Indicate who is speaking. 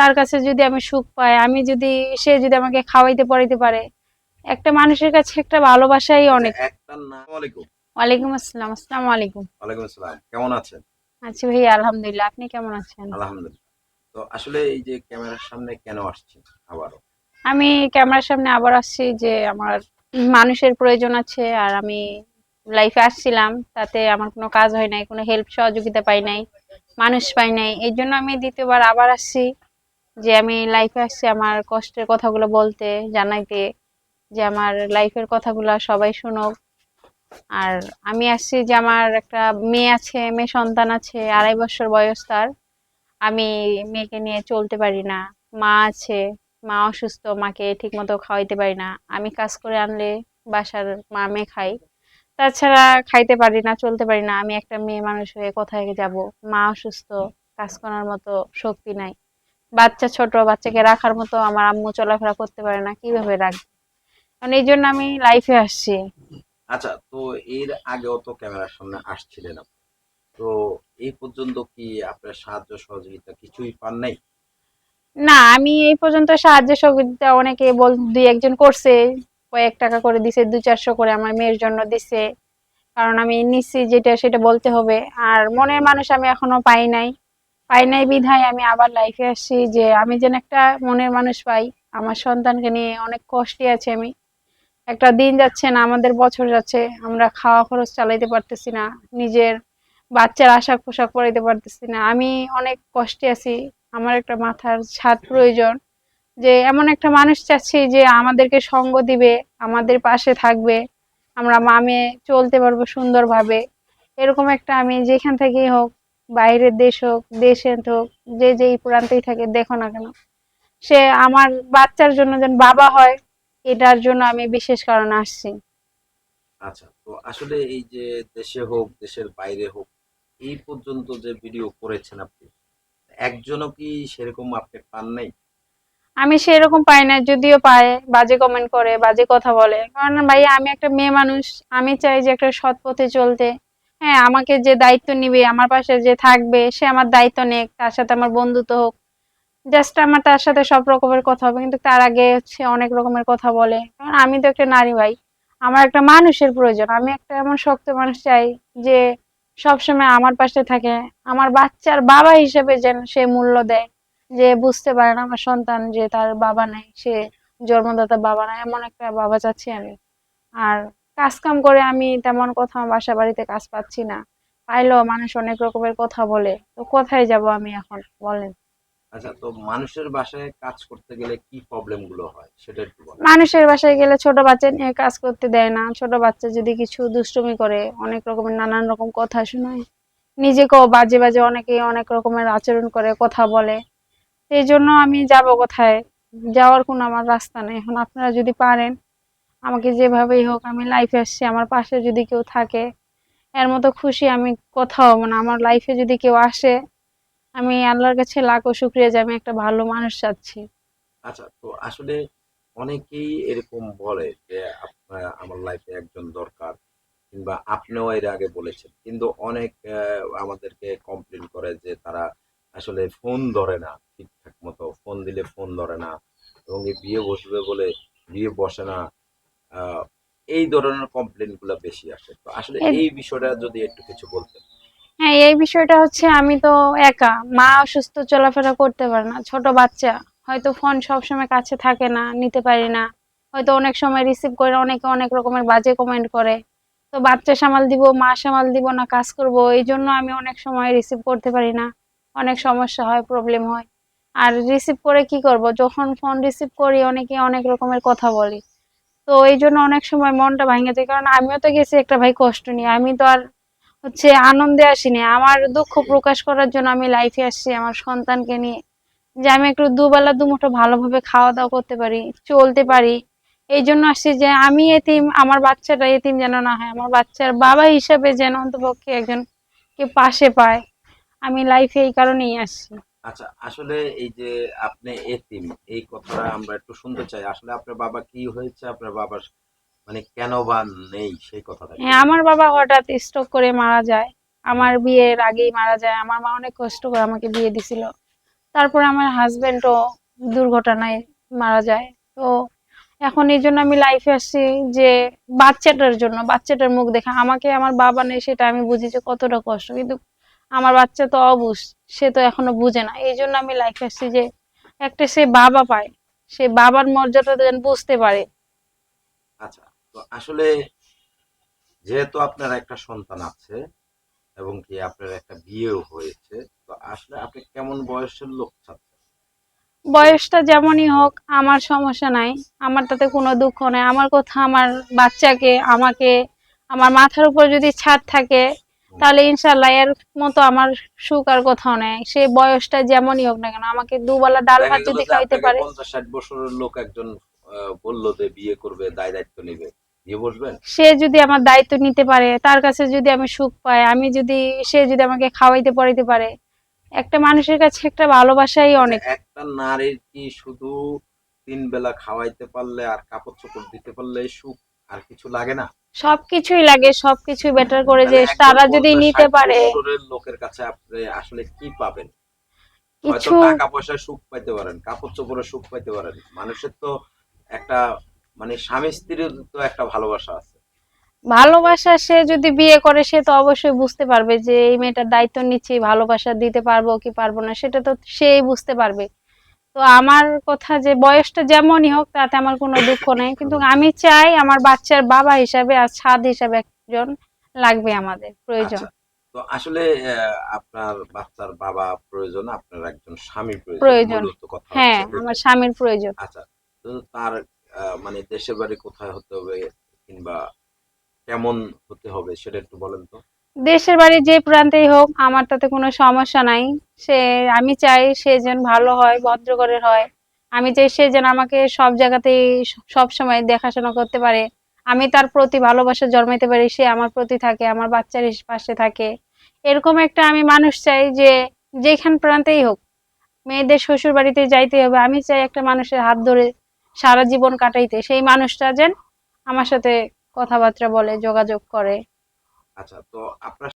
Speaker 1: তার কাছে যদি আমি সুখ পাই আমি যদি সে যদি আমাকে খাওয়াইতে পড়াইতে পারে একটা মানুষের কাছে একটা ভালোবাসাই অনেক। ওয়ালাইকুম আসসালাম আসসালামু আলাইকুম
Speaker 2: ওয়ালাইকুম আসসালাম কেমন আছেন?
Speaker 1: আচ্ছা ভাই আলহামদুলিল্লাহ আপনি কেমন আছেন?
Speaker 2: আলহামদুলিল্লাহ। তো আসলে এই যে ক্যামেরার সামনে কেন আসছেন আবারও?
Speaker 1: আমি ক্যামেরার সামনে আবার আসছি যে আমার মানুষের প্রয়োজন আছে আর আমি লাইফে আসছিলাম তাতে আমার কোনো কাজ হয় নাই কোনো হেল্প সহযোগিতা পাই নাই মানুষ পাই নাই এই জন্য আমি দ্বিতীয়বার আবার আসছি। যে আমি লাইফে আসছি, আমার কষ্টের কথাগুলো বলতে, জানাইতে, যে আমার লাইফের কথাগুলো সবাই শুনুক। আর আমি আসছি যে আমার একটা মেয়ে আছে, মেয়ে সন্তান আছে, আড়াই বছর বয়স তার। আমি মেয়েকে নিয়ে চলতে পারি না। মা আছে, মা অসুস্থ, মাকে ঠিক মতো খাওয়াইতে পারি না। আমি কাজ করে আনলে বাসার মা মেয়ে খাই। তাছাড়া খাইতে পারি না, চলতে পারি না। আমি একটা মেয়ে মানুষ হয়ে কোথায় যাব? মা অসুস্থ, কাজ করার মতো শক্তি নাই। বাচ্চা ছোট বাচ্চাকে রাখার মতো আমার আম্মু চলাফেরা করতে পারে না কীভাবে রাখবে? কারণ এই জন্য আমি লাইফে আসছি।
Speaker 2: আচ্ছা তো এর আগেও তো ক্যামেরার সামনে আসছিলেন আপনি। তো এই পর্যন্ত কি আপনার সাহায্য সহযোগিতা কিছুই পান নাই?
Speaker 1: না আমি এই পর্যন্ত সাহায্য সহযোগিতা অনেকে বল দুই একজন করছে। কয়েক টাকা করে দিছে দু চারশো করে আমার মেয়ের জন্য দিছে। কারণ আমি নিচ্ছি যেটা সেটা বলতে হবে। আর মনের মানুষ আমি এখনও পাই নাই। পাই নাই বিধায় আমি আবার লাইফে আসছি যে আমি যেন একটা মনের মানুষ পাই। আমার সন্তানকে নিয়ে অনেক কষ্টে আছি আমি। একটা দিন যাচ্ছে না, আমাদের বছর যাচ্ছে। আমরা খাওয়া খরচ চালাইতে পারতেছি না, নিজের বাচ্চার আশাক পোশাক পরাইতে পারতেছি না। আমি অনেক কষ্টে আছি। আমার একটা মাথার ছাদ প্রয়োজন যে এমন একটা মানুষ চাচ্ছি যে আমাদেরকে সঙ্গ দিবে, আমাদের পাশে থাকবে, আমরা মামে চলতে পারব সুন্দরভাবে। এরকম একটা আমি যেখান থেকেই হোক বাইরের দেশ হোক দেশের হোক যে যেই প্রান্তেই থাকে দেখো না কেন। সে আমার বাচ্চার জন্য যেন বাবা হয় এটার জন্য আমি বিশেষ কারণে আসছি।
Speaker 2: আচ্ছা তো আসলে এই যে দেশে হোক দেশের বাইরে হোক এই পর্যন্ত যে ভিডিও করেছেন আপনি একজনও কি সেরকম আপনি পান নাই?
Speaker 1: আমি সেরকম পাই না যদিও পায় বাজে কমেন্ট করে বাজে কথা বলে। কারণ ভাই আমি একটা মেয়ে মানুষ আমি চাই যে একটা সৎ পথে চলতে। হ্যাঁ আমাকে যে দায়িত্ব নিবে, আমার পাশে যে থাকবে, সে আমার দায়িত্ব নেক, তার সাথে আমার বন্ধুত্ব হোক। জাস্ট আমার তার সাথে সব রকমের কথা হবে, কিন্তু তার আগে হচ্ছে অনেক রকমের কথা বলে। কারণ আমি তো একটা নারী ভাই, আমার একটা মানুষের প্রয়োজন। আমি একটা এমন শক্ত মানুষ চাই যে সবসময় আমার পাশে থাকে, আমার বাচ্চার বাবা হিসেবে যেন সে মূল্য দেয়। যে বুঝতে পারে না আমার সন্তান যে তার বাবা নাই, সে জন্মদাতা বাবা নাই, এমন একটা বাবা চাচ্ছি আমি। আর কাজ কাম করে আমি তেমন কোথাও বাসা বাড়িতে কাজ পাচ্ছি না। পাইলেও মানুষ অনেক রকমের কথা বলে। তো কোথায় যাব আমি এখন বলেন?
Speaker 2: আচ্ছা তো মানুষের বাসায় কাজ করতে গেলে কি প্রবলেমগুলো হয়? সেটা একটু বলেন।
Speaker 1: মানুষের বাসায় গেলে ছোট বাচ্চা নিয়ে কাজ করতে দেয় না। ছোট বাচ্চা যদি কিছু দুষ্টুমি করে অনেক রকমের নানান রকম কথা শোনায়। নিজেকেও বাজে বাজে অনেকে অনেক রকমের আচরণ করে কথা বলে। এই জন্য আমি যাব কোথায়? যাওয়ার কোনো আমার রাস্তা নেই। এখন আপনারা যদি পারেন আমাকে যেভাবেই হোক আমি লাইফে আসছি, আমার পাশে যদি কেউ থাকে, এর মতো খুশি আমি কোথাও মানে আমার লাইফে যদি কেউ আসে, আমি আল্লাহর কাছে লাখো শুক্রিয়া যে আমি একটা ভালো মানুষ চাচ্ছি।
Speaker 2: আচ্ছা তো আসলে অনেকেই এরকম বলে যে আমার লাইফে একজন দরকার কিংবা আপনিও এর আগে বলেছেন। কিন্তু অনেক আমাদেরকে কমপ্লেন করে যে, তারা আসলে ফোন ধরে না ঠিকঠাক মতো। ফোন দিলে ফোন ধরে না এবং বিয়ে বসবে বলে বিয়ে বসে না। এই ধরনের কমপ্লেনগুলো বেশি আসে। তো আসলে এই বিষয়টা যদি একটু কিছু বলতেন।
Speaker 1: হ্যাঁ এই বিষয়টা হচ্ছে আমি তো একা। মা অসুস্থ চলাফেরা করতে পারে না। ছোট বাচ্চা হয়তো ফোন সবসময় কাছে থাকে না নিতে পারি না। হয়তো অনেক সময় রিসিভ করে অনেকে অনেক রকমের বাজে কমেন্ট করে। তো বাচ্চা সামাল দিব মা সামাল দিব না কাজ করব এই জন্য আমি অনেক সময় রিসিভ করতে পারি না। অনেক সমস্যা হয় প্রবলেম হয়। আর রিসিভ করে কি করব? যখন ফোন রিসিভ করি অনেকে অনেক রকমের কথা বলি। তো এই জন্য অনেক সময় মনটা ভাঙে যায়। কারণ আমিও তো গেছি একটা ভাই কষ্ট নিয়ে। আমি তো আর হচ্ছে আনন্দে আসিনি। আমার দুঃখ প্রকাশ করার জন্য আমি লাইফে আসছি আমার সন্তানকে নিয়ে। যে আমি একটু দুবেলা, দুমুঠো ভালোভাবে খাওয়া দাওয়া করতে পারি, চলতে পারি। এই জন্য আসছি যে আমি এতিম, আমার বাচ্চাটা এতিম যেন না হয়। আমার বাচ্চার বাবা হিসাবে যেন অন্তপক্ষে একজন কে পাশে পায়। আমি লাইফে এই কারণেই আসছি।
Speaker 2: আচ্ছা আসলে এই যে আপনি এতিম এই কথাটা আমরা একটু শুনতে চাই। আসলে আপনার বাবা কি হয়েছে? আপনার বাবার মানে কেন বা নেই সেই কথাটা
Speaker 1: হ্যাঁ আমার বাবা হঠাৎ স্ট্রোক করে মারা যায়। আমার বিয়ের আগেই মারা যায়। আমার মা অনেক কষ্ট করে আমাকে বিয়ে দিছিল। তারপরে আমার হাজবেন্ডও দুর্ঘটনায় মারা যায়। তো এখন এই জন্য আমি লাইফে আসছি যে বাচ্চাটার জন্য বাচ্চাটার মুখ দেখা আমাকে আমার বাবা নেই সেটা আমি বুঝি যে কতটা কষ্ট। কিন্তু আমার বাচ্চা তো অবুঝ সে তো এখনও বুঝে না। এই জন্য আমি লাইফে আসছি যে একটা সে বাবা পায় সে বাবার মর্যাদা যেন বুঝতে পারে।
Speaker 2: আচ্ছা তো আসলে যেহেতু আপনার একটা সন্তান আছে এবং কি আপনার একটা বিয়েও হয়েছে তো আসলে আপনি কেমন বয়সের লোক চাচ্ছেন?
Speaker 1: বয়সটা যেমনই হোক আমার সমস্যা নাই। আমার তাতে কোনো দুঃখ নেই। আমার কথা আমার বাচ্চাকে আমাকে আমার মাথার উপর যদি ছাদ থাকে তাহলে ইনশাল্লাহ এর মতো আমার সুখ আর কোথাও নেই। সে বয়সটা যেমনই হোক না কেন আমাকে দুবেলা ডাল ভাত যদি খাইতে পারে।
Speaker 2: পঞ্চাশ ষাট বছরের লোক একজন বলল যে বিয়ে করবে দায় দায়িত্ব নেবে।
Speaker 1: সে যদি আমার দায়িত্ব নিতে পারে তার কাছে যদি আমি সুখ পাই আমি যদি সে যদি আমাকে খাওয়াইতে পড়াইতে পারে একটা মানুষের কাছে একটা ভালোবাসাই অনেক।
Speaker 2: একটা নারীর কি শুধু তিন বেলা খাওয়াইতে পারলে আর কাপড় চোপড় দিতে পারলে সুখ আর কিছু লাগে না?
Speaker 1: সবকিছুই লাগে সবকিছু বেটার করে যে তারা যদি নিতে পারে।
Speaker 2: লোকের কাছে আপনি আসলে কি পাবেন?
Speaker 1: কিছু
Speaker 2: টাকা পয়সায় সুখ পাইতে পারেন কাপড় চোপড়ে সুখ পাইতে পারেন। মানুষের তো একটা মানে স্বামী স্ত্রীর তো একটা ভালোবাসা আছে।
Speaker 1: ভালোবাসা সে যদি বিয়ে করে সে তো অবশ্যই বুঝতে পারবে যে এই মেয়েটার দায়িত্ব নিচ্ছি ভালোবাসা দিতে পারব কি পারব না সেটা তো সেই বুঝতে পারবে। তো আমার কথা যে বয়সটা যেমনই হোক তাতে আমার কোনো দুঃখ নেই। কিন্তু আমি চাই আমার বাচ্চার বাবা হিসাবে আর ছাদ হিসাবে একজন লাগবে আমাদের প্রয়োজন।
Speaker 2: আচ্ছা, তো আসলে আপনার বাচ্চার বাবা প্রয়োজন আপনার একজন স্বামী প্রয়োজন
Speaker 1: হ্যাঁ আমার স্বামীর প্রয়োজন।
Speaker 2: আচ্ছা তো তার মানে দেশের বাড়ি কোথায় হতে হবে কিংবা কেমন হতে হবে সেটা একটু বলেন তো।
Speaker 1: দেশের বাড়ি যে প্রান্তেই হোক, আমার তাতে কোনো সমস্যা নাই। সে, আমি চাই সে যেন ভালো হয় ভদ্রঘরের হয়। আমি চাই সে যেন আমাকে সব জায়গাতেই সব সময় দেখাশোনা করতে পারে। আমি তার প্রতি ভালোবাসা জন্মাইতে পারি, সে আমার প্রতি থাকে, আমার বাচ্চার পাশে থাকে। এরকম একটা আমি মানুষ চাই যে, যেখান প্রান্তেই হোক, মেয়েদের শ্বশুর বাড়িতে যাইতে হবে। আমি চাই একটা মানুষের হাত ধরে সারা জীবন কাটাইতে। সেই মানুষটা যেন আমার সাথে কথাবার্তা বলে, যোগাযোগ করে।
Speaker 2: আচ্ছা তো আপনার